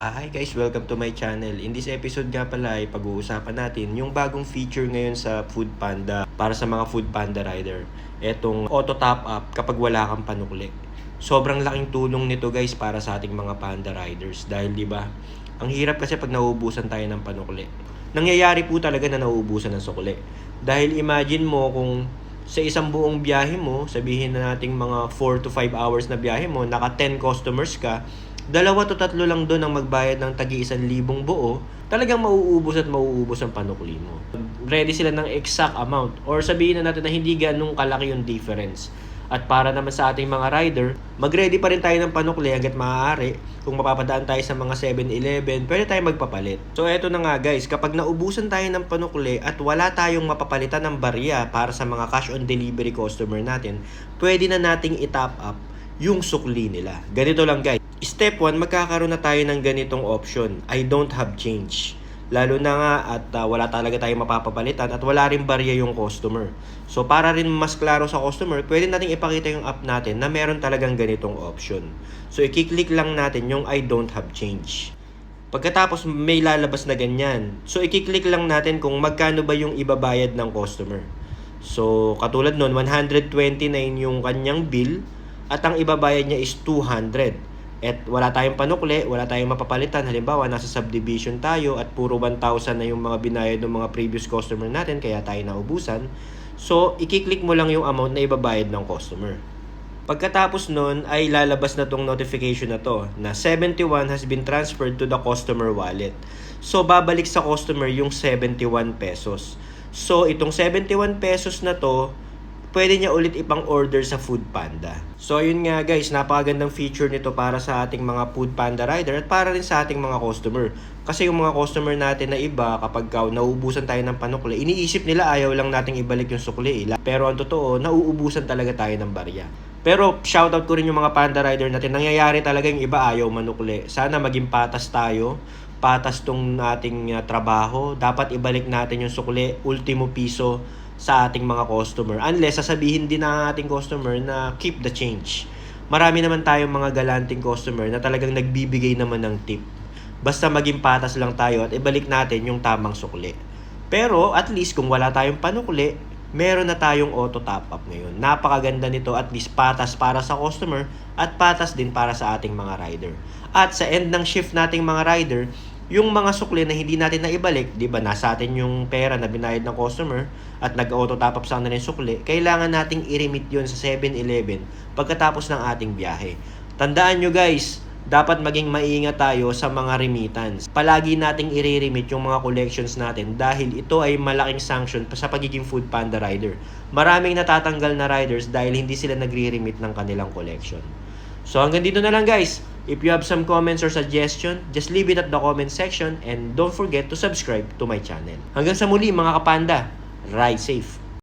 Ah, Hi guys, welcome to my channel. In this episode nga pala ay pag-uusapan natin yung bagong feature ngayon sa Food Panda para sa mga Food Panda rider. Etong auto top up kapag wala kang panukli. Sobrang laking tulong nito guys para sa ating mga Panda riders dahil 'di ba? Ang hirap kasi pag nauubusan tayo ng panukli. Nangyayari po talaga na nauubusan ng sukli. Dahil imagine mo kung sa isang buong biyahe mo, sabihin na nating mga 4 to 5 hours na biyahe mo, naka 10 customers ka, dalawa to tatlo lang doon ang magbayad ng tagi isang libong buo, talagang mauubos at mauubos ang panukli mo. Ready sila ng exact amount or sabihin na natin na hindi ganun kalaki yung difference. At para naman sa ating mga rider, mag-ready pa rin tayo ng panukli hanggat maaari. Kung mapapadaan tayo sa mga 7-Eleven, pwede tayo magpapalit. So eto na nga guys, kapag naubusan tayo ng panukli at wala tayong mapapalitan ng barya para sa mga cash on delivery customer natin, pwede na nating i-top up yung sukli nila. Ganito lang guys. Step 1, magkakaroon na tayo ng ganitong option. I don't have change. Lalo na nga at uh, wala talaga tayong mapapapalitan at wala rin barya yung customer. So para rin mas klaro sa customer, pwede nating ipakita yung app natin na meron talagang ganitong option. So i-click lang natin yung I don't have change. Pagkatapos may lalabas na ganyan. So i-click lang natin kung magkano ba yung ibabayad ng customer. So katulad nun, 129 yung kanyang bill at ang ibabayad niya is 200. At wala tayong panukli, wala tayong mapapalitan. Halimbawa, nasa subdivision tayo at puro 1,000 na yung mga binayad ng mga previous customer natin kaya tayo naubusan. So, i-click mo lang yung amount na ibabayad ng customer. Pagkatapos nun ay lalabas na tong notification na to na 71 has been transferred to the customer wallet. So babalik sa customer yung 71 pesos. So itong 71 pesos na to, pwede niya ulit ipang order sa Food Panda. So ayun nga guys, napakagandang feature nito para sa ating mga Food Panda rider at para rin sa ating mga customer. Kasi yung mga customer natin na iba, kapag ka nauubusan tayo ng panukli, iniisip nila ayaw lang nating ibalik yung sukli. eh. Pero ang totoo, nauubusan talaga tayo ng barya. Pero shoutout ko rin yung mga Panda rider natin. Nangyayari talaga yung iba ayaw manukli. Sana maging patas tayo. Patas tong ating uh, trabaho. Dapat ibalik natin yung sukli, ultimo piso sa ating mga customer. Unless sasabihin din ng ating customer na keep the change. Marami naman tayong mga galanting customer na talagang nagbibigay naman ng tip. Basta maging patas lang tayo at ibalik natin yung tamang sukli. Pero at least kung wala tayong panukli, meron na tayong auto top up ngayon. Napakaganda nito at least patas para sa customer at patas din para sa ating mga rider. At sa end ng shift nating mga rider, yung mga sukli na hindi natin naibalik, 'di ba? Nasa atin yung pera na binayad ng customer at nag-auto top up sa kanila yung sukli, kailangan nating i-remit 'yon sa 7-Eleven pagkatapos ng ating biyahe. Tandaan nyo guys, dapat maging maingat tayo sa mga remittance. Palagi nating i-remit yung mga collections natin dahil ito ay malaking sanction sa pagiging food panda rider. Maraming natatanggal na riders dahil hindi sila nagre-remit ng kanilang collection. So hanggang dito na lang guys. If you have some comments or suggestion, just leave it at the comment section and don't forget to subscribe to my channel. Hanggang sa muli mga kapanda, ride safe!